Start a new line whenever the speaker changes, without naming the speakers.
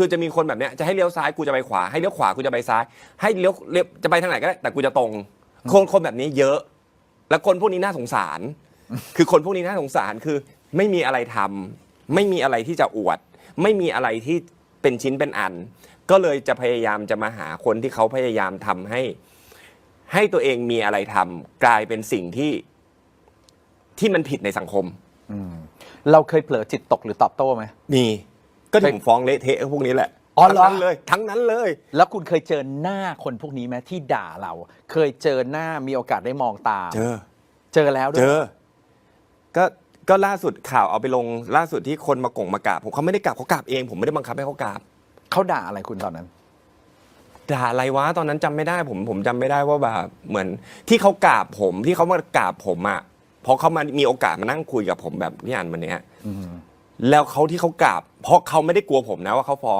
คือจะมีคนแบบเนี้ยจะให้เลี้ยวซ้ายกูจะไปขวาให้เลี้ยวขวากูจะไปซ้าย ให้เลี้ยวเลี้ยวจะไปทางไหนก็ได้แต่กูจะตรงคนคนแบบนี้เยอะ แล้วคนพวกนี้น่าสงสาร คือคนพวกนี้น่าสงสารคือไม่มีอะไรทำไม่มีอะไรที่จะอวด ไม่มีอะไรที่เป็นชิ้นเป็นอัน ก็เลยจะพยายามจะมาหาคนที่เขาพยายามทำให้ ให้ตัวเองมีอะไรทำกลายเป็นสิ่งที่ที่มันผิดในสังคม
เราเคยเผลอจิตตกหรือตอบโต้ไหม
มี ก็ที่
เป็น
ผมฟ้องเละเทะพวกนี้แหละ
อ๋อ
ทั้
เหรอ
งนั้นเลย ทั้งนั้นเลย
แล้วคุณเคยเจอหน้าคนพวกนี้ไหมที่ด่าเรา เคยเจอหน้ามีโอกาสได้มองตา
เจอ
เจอแล้วด้ว
เจ
ย
อ ก็ก็ล่าสุดข่าวเอาไปลงล่าสุดที่คนมากงมากราบผมเขาไม่ได้กราบเขากราบเอง ผมไม่ได้บังคับให้เขากราบ
เขาด่าอะไรคุณตอนนั้น
ด่าอะไรวะตอนนั้นจำไม่ได้ผมผมจำไม่ได้ว่าแบบเหมือนที่เขากราบผมที่เขามากราบผมอะเพราะเขามามีโอกาสมานั่งคุยกับผมแบบที่อ่านวันเนี้ย แล้วเขาที่เขากราบเพราะเขาไม่ได้กลัวผมนะว่าเขาฟ้อง